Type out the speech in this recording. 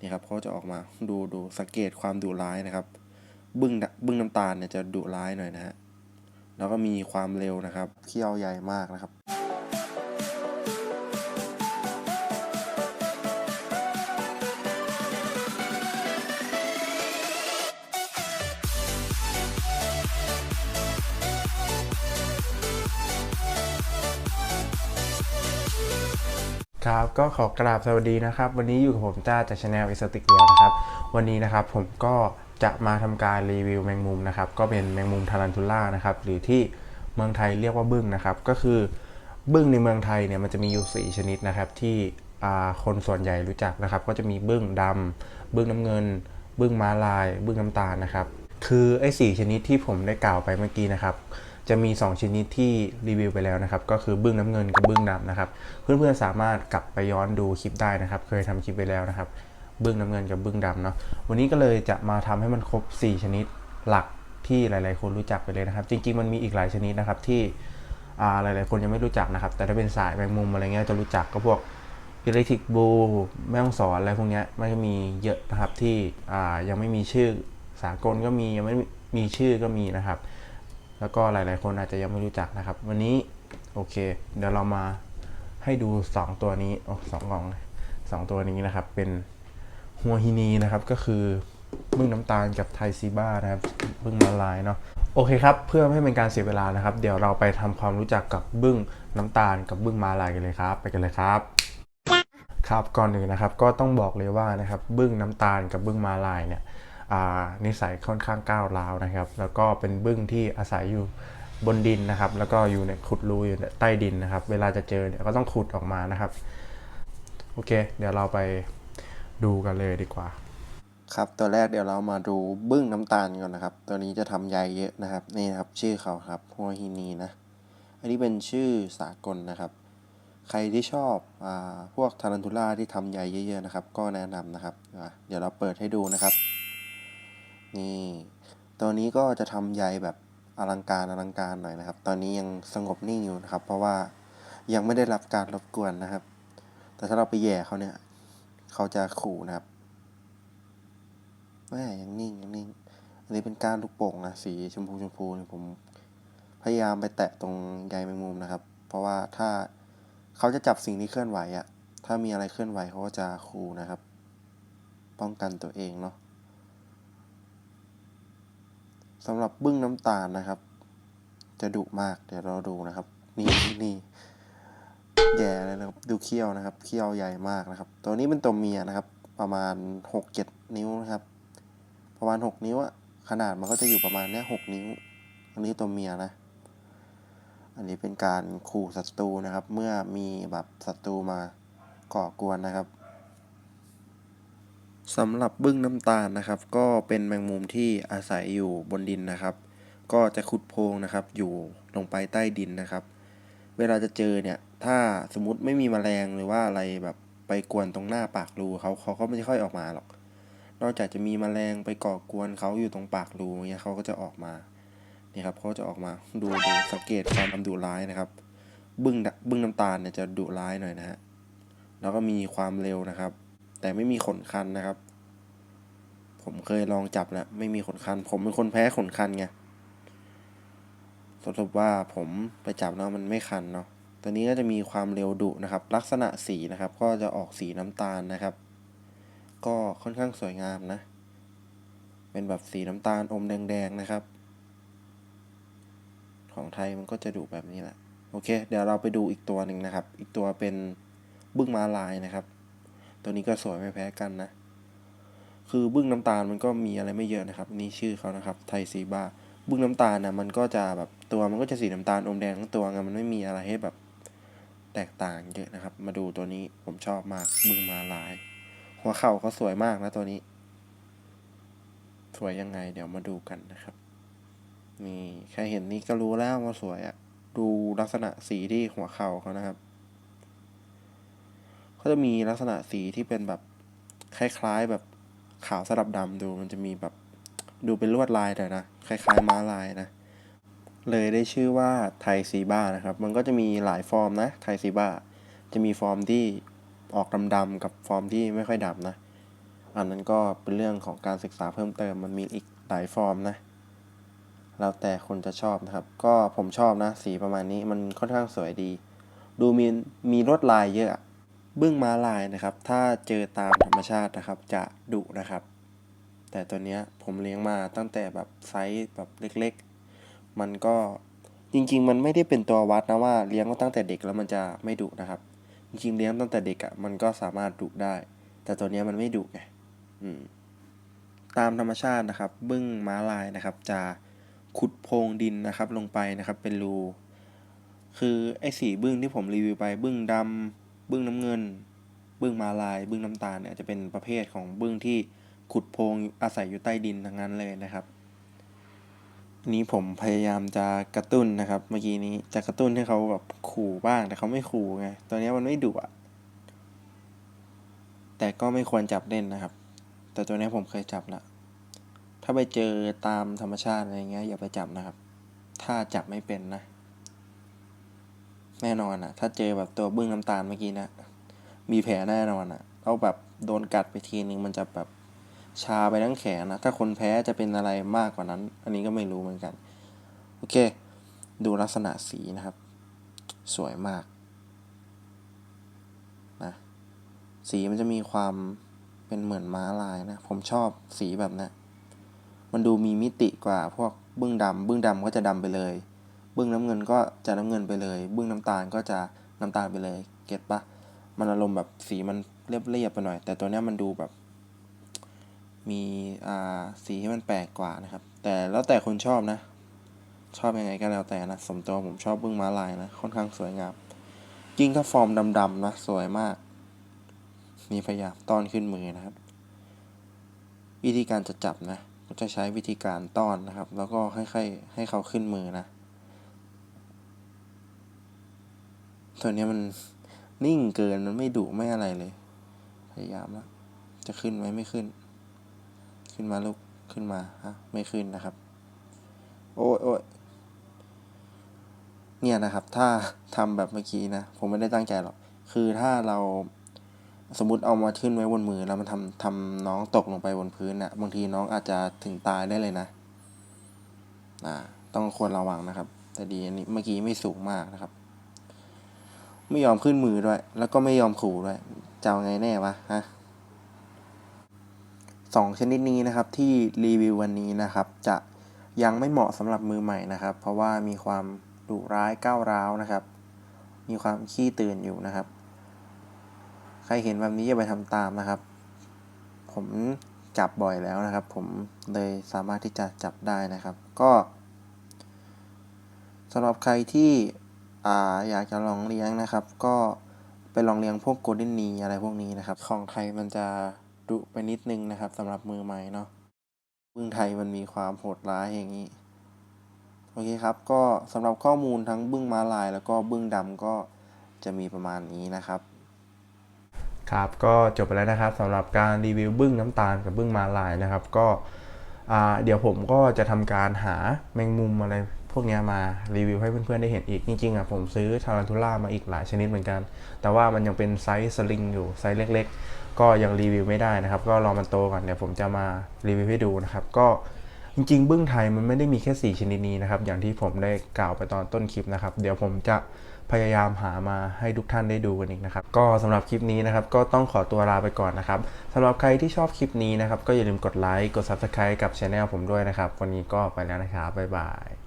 นี่ครับเขาจะออกมาดูดูสังเกตความดุร้ายนะครับ บึ้งบึ้งน้ำตาลเนี่ยจะดุร้ายหน่อยนะฮะแล้วก็มีความเร็วนะครับเขี้ยวใหญ่มากนะครับ ครับก็ขอกราบสวัสดีนะครับ วันนี้อยู่กับผมจ้าจากช anel เอสติกเรียวนะครับ วันนี้นะครับผมก็จะมาทำการรีวิวแมงมุมนะครับ ก็เป็นแมงมุมทารันทูล่านะครับ หรือที่เมืองไทยเรียกว่าบึ้งนะครับ ก็คือบึ้งในเมืองไทยเนี่ยมันจะมีอยู่ 4 ชนิดนะครับ ที่คนส่วนใหญ่รู้จักนะครับ ก็จะมีบึ้งดำบึ้งน้ำเงิน บึ้งม้าลาย บึ้งน้ำตาลนะครับ คือไอ้สชนิดที่ผมได้กล่าวไปเมื่อกี้นะครับ จะมี 2 ชนิดที่รีวิวไปแล้วนะครับ ก็คือบึ้งน้ำเงินกับบึ้งดำนะครับ เพื่อนๆสามารถกลับไปย้อนดูคลิปได้นะครับ เคยทำคลิปไปแล้วนะครับบึ้งน้ำเงินกับบึ้งดำเนาะวันนี้ก็เลยจะมาทำให้มันครบ 4 ชนิดหลักที่หลาย ๆ คนรู้จักไปเลยนะครับ จริง ๆ มันมีอีกหลายชนิดนะครับที่หลาย ๆ คนยังไม่รู้จักนะครับ แต่ถ้าเป็นสายแมงมุมอะไรเงี้ยจะรู้จักก็พวกอิเล็กทริกบูแม่ฮ่องสอนอะไรพวกเนี้ยมันก็มีเยอะนะครับที่ยังไม่มีชื่อสากลก็มียังไม่มีชื่อก็มีนะครับ แล้วก็หลาย ๆ คนอาจจะยังไม่รู้จักนะครับ วันนี้โอเค เดี๋ยวเรามาให้ดู 2 ตัวนี้โอ้สองกล่องสองตัวนี้นะครับ เป็นหัวฮินีนะครับ ก็คือบึ้งน้ำตาลกับไทซีบ้านะครับบึ้งมาลายเนาะโอเคครับ เพื่อไม่ให้เป็นการเสียเวลานะครับ เดี๋ยวเราไปทำความรู้จักกับบึ้งน้ำตาลกับบึ้งมาลายกันเลยครับ ไปกันเลยครับ ครับก่อนอื่นนะครับ ก็ต้องบอกเลยว่านะครับ บึ้งน้ำตาลกับบึ้งมาลายเนี่ย นิสัยค่อนข้างก้าวร้าวนะครับ แล้วก็เป็นบึ้งที่อาศัยอยู่บนดินนะครับ แล้วก็อยู่ในขุดรูอยู่ใต้ดินนะครับ เวลาจะเจอเนี่ยก็ต้องขุดออกมานะครับ โอเค เดี๋ยวเราไปดูกันเลยดีกว่า ครับตัวแรกเดี๋ยวเรามาดูบึ้งน้ำตาลก่อนนะครับ ตัวนี้จะทำใยเยอะนะครับ นี่ครับชื่อเขาครับฮัวฮินีนะ อันนี้เป็นชื่อสากลนะครับ ใครที่ชอบอพวกทารันทูล่าที่ทำใยเยอะๆนะครับ ก็แนะนำนะครับ เดี๋ยวเราเปิดให้ดูนะครับ นี่ ตัวนี้ก็จะทำใยแบบอลังการอลังการหน่อยนะครับ ตอนนี้ยังสงบนิ่งอยู่นะครับ เพราะว่ายังไม่ได้รับการรบกวนนะครับ แต่ถ้าเราไปแย่เขาเนี่ย เขาจะขู่นะครับแม่ยังนิ่งยังนิ่ง อันนี้เป็นก้านลูกโป่งนะสีชมพูชมพูเนี่ยผมพยายามไปแตะตรงใยแมงมุมนะครับ เพราะว่าถ้าเขาจะจับสิ่งที่เคลื่อนไหวอะถ้ามีอะไรเคลื่อนไหวเขาก็จะคูนะครับ ป้องกันตัวเองเนาะ สำหรับบึ้งน้ำตาลนะครับ จะดุมากเดี๋ยวเราดูนะครับ นี่นี่แย่เลยนะครับ ดูเขี้ยวนะครับ เขี้ยวใหญ่มากนะครับ ตัวนี้เป็นตัวเมียนะครับ ประมาณหกเจ็ดนิ้วนะครับ ประมาณหกนิ้วอะขนาดมันก็จะอยู่ประมาณเนี้ยหกนิ้ว อันนี้ตัวเมียนะ อันนี้เป็นการขู่ศัตรูนะครับ เมื่อมีแบบศัตรูมาก่อกวนนะครับ สำหรับบึ้งน้ำตาลนะครับ ก็เป็นแมงมุมที่อาศัยอยู่บนดินนะครับ ก็จะขุดโพรงนะครับ อยู่ลงไปใต้ดินนะครับ เวลาจะเจอเนี่ย ถ้าสมมติไม่มีแมลงหรือว่าอะไรแบบไปกวนตรงหน้าปากรูเขาเขาก็ไม่ค่อยออกมาหรอก นอกจากจะมีแมลงไปก่อกวนเขาอยู่ตรงปากรูเงี้ยเขาก็จะออกมานี่ครับเขาจะออกมาดูดูสังเกตความดุร้ายนะครับ บึ้งบึ้งน้ำตาลเนี่ยจะดุร้ายหน่อยนะฮะแล้วก็มีความเร็วนะครับ แต่ไม่มีขนคันนะครับ ผมเคยลองจับแล้วไม่มีขนคัน ผมเป็นคนแพ้ขนคันไงสรุปว่าผมไปจับแล้วมันไม่คันเนาะตัวนี้ก็จะมีความเร็วดุนะครับ ลักษณะสีนะครับ ก็จะออกสีน้ำตาลนะครับ ก็ค่อนข้างสวยงามนะ เป็นแบบสีน้ำตาลอมแดงๆนะครับ ของไทยมันก็จะดุแบบนี้แหละ โอเค เดี๋ยวเราไปดูอีกตัวหนึ่งนะครับ อีกตัวเป็นบึ้งม้าลายนะครับ ตัวนี้ก็สวยไม่แพ้กันนะ คือบึ้งน้ำตาลมันก็มีอะไรไม่เยอะนะครับ นี่ชื่อเขานะครับ ไทซีบ้าบึ้งน้ำตาลนะมันก็จะแบบตัวมันก็จะสีน้ำตาลอมแดงทั้งตัวไงมันไม่มีอะไรให้แบบแตกต่างเยอะนะครับ มาดูตัวนี้ผมชอบมากบึ้งมาลาย หัวเข่าเขาสวยมากนะตัวนี้ สวยยังไง เดี๋ยวมาดูกันนะครับนี่แค่เห็นนี่ก็รู้แล้วว่าสวยอะดูลักษณะสีที่หัวเข่าเขานะครับ เขาจะมีลักษณะสีที่เป็นแบบคล้ายๆแบบขาวสลับดำดูมันจะมีแบบดูเป็นลวดลายหน่อยนะคล้ายๆม้าลายนะ เลยได้ชื่อว่าไทซีบ้านะครับ มันก็จะมีหลายฟอร์มนะไทซีบ้า จะมีฟอร์มที่ออกดำๆกับฟอร์มที่ไม่ค่อยดำนะ อันนั้นก็เป็นเรื่องของการศึกษาเพิ่มเติมมันมีอีกหลายฟอร์มนะ แล้วแต่คนจะชอบนะครับ ก็ผมชอบนะ สีประมาณนี้มันค่อนข้างสวยดี ดูมีมีลวดลายเยอะ บึ้งม้าลายนะครับ ถ้าเจอตามธรรมชาตินะครับจะดุนะครับ แต่ตัวเนี้ยผมเลี้ยงมาตั้งแต่แบบไซส์แบบเล็กๆ มันก็จริง ๆ มันไม่ได้เป็นตัววัดนะว่าเลี้ยงตั้งแต่เด็กแล้วมันจะไม่ดุนะครับ จริง ๆ เลี้ยงตั้งแต่เด็กอะ่ะมันก็สามารถดุได้ แต่ตัวเนี้ยมันไม่ดุไงอืมตามธรรมชาตินะครับ บึ้งม้าลายนะครับ จะขุดโพรงดินนะครับ ลงไปนะครับ เป็นรูคือไอ้สีบึ้งที่ผมรีวิวไปบึ้งดำ บึ้งน้ำเงิน บึ้งมาลาย บึ้งน้ำตาลเนี่ยจะเป็นประเภทของบึ้งที่ขุดโพรงอาศัยอยู่ใต้ดินทั้งนั้นเลยนะครับ นี้ผมพยายามจะกระตุ้นนะครับ เมื่อกี้นี้จะกระตุ้นให้เขาแบบขู่บ้างแต่เขาไม่ขู่ไงตัวนี้มันไม่ดุอะแต่ก็ไม่ควรจับเล่นนะครับ แต่ตัวนี้ผมเคยจับละถ้าไปเจอตามธรรมชาติอะไรเงี้ยอย่าไปจับนะครับ ถ้าจับไม่เป็นนะ แน่นอนอะถ้าเจอแบบตัวบึ้งน้ำตาลเมื่อกี้นะมีแผลแน่นอนอะแล้วแบบโดนกัดไปทีนึงมันจะแบบชาไปทั้งแขนนะ ถ้าคนแพ้จะเป็นอะไรมากกว่านั้น อันนี้ก็ไม่รู้เหมือนกัน โอเค ดูลักษณะสีนะครับ สวยมากนะสีมันจะมีความเป็นเหมือนม้าลายนะ ผมชอบสีแบบนี้นมันดูมีมิติกว่าพวกบึ้งดำบึ้งดำก็จะดำไปเลย บึ้งน้ำเงินก็จะน้ำเงินไปเลย บึ้งน้ำตาลก็จะน้ำตาลไปเลย เก็ตปะมันอารมณ์แบบสีมันเรียบๆไปหน่อย แต่ตัวเนี้ยมันดูแบบ มีอ่าสีที่มันแปลกกว่านะครับ แต่แล้วแต่คนชอบนะ ชอบยังไงก็แล้วแต่นะสมตัวผมชอบบึ้งม้าลายนะค่อนข้างสวยงามยิ่งถ้าฟอร์มดำๆนะสวยมากนี่พยายามต้อนขึ้นมือนะครับ วิธีการจะจับนะก็จะใช้วิธีการต้อนนะครับ แล้วก็ค่อยๆให้เขาขึ้นมือนะ ตัวนี้มันนิ่งเกินมันไม่ดุไม่อะไรเลย พยายามแล้วจะขึ้นไหมไม่ขึ้น ขึ้นมาลูกขึ้นมาฮะไม่ขึ้นนะครับ โอ้ยโอ้ยเนี่ยนะครับ ถ้าทำแบบเมื่อกี้นะ ผมไม่ได้ตั้งใจหรอก คือถ้าเราสมมติเอามาขึ้นไว้บนมือแล้วมันทำทำน้องตกลงไปบนพื้นนะ่ะ บางทีน้องอาจจะถึงตายได้เลยนะอ่าต้องควรระวังนะครับ แต่ดีอันนี้เมื่อกี้ไม่สูงมากนะครับ ไม่ยอมขึ้นมือด้วย แล้วก็ไม่ยอมขู่ด้วยจะเอาไงแน่วะฮะสองชนิดนี้นะครับที่รีวิววันนี้นะครับ จะยังไม่เหมาะสำหรับมือใหม่นะครับ เพราะว่ามีความดุร้ายก้าวร้าวนะครับ มีความขี้ตื่นอยู่นะครับ ใครเห็นแบบนี้อย่าไปทำตามนะครับ ผมจับบ่อยแล้วนะครับ ผมเลยสามารถที่จะจับได้นะครับ ก็สำหรับใครที่ อ่าอยากจะลองเลี้ยงนะครับ ก็ไปลองเลี้ยงพวกโกลเด้นนีอะไรพวกนี้นะครับ ของไทยมันจะดุไปนิดนึงนะครับสำหรับมือใหม่เนาะบึ้งไทยมันมีความโหดร้ายอย่างนี้โอเคครับ ก็สำหรับข้อมูลทั้งบึ้งม้าลาย แล้วก็บึ้งดำก็จะมีประมาณนี้นะครับครับก็จบไปแล้วนะครับสำหรับการรีวิวบึ้งน้ำตาลกับบึ้งมาลายนะครับ ก็เดี๋ยวผมก็จะทำการหาแมงมุมอะไร พวกนี้มารีวิวให้เพื่อนๆได้เห็นอีก จริงๆอะผมซื้อทารันทูล่ามาอีกหลายชนิดเหมือนกัน แต่ว่ามันยังเป็นไซส์สลิงอยู่ไซส์เล็ก ๆ ก็ยังรีวิวไม่ได้นะครับ ก็รอมันโตก่อนเดี๋ยวผมจะมารีวิวให้ดูนะครับ ก็จริงๆ บึ้งไทยมันไม่ได้มีแค่ 4 ชนิดนี้นะครับ อย่างที่ผมได้กล่าวไปตอนต้นคลิปนะครับ เดี๋ยวผมจะพยายามหามาให้ทุกท่านได้ดูกันอีกนะครับ ก็สำหรับคลิปนี้นะครับ ก็ต้องขอตัวลาไปก่อนนะครับสำหรับใครที่ชอบคลิปนี้นะครับ ก็อย่าลืมกดไลค์ กด Subscribe กับช anel ผมด้วยนะครับ วันนี้ก็ไปแล้วนะครับ บ๊ายบาย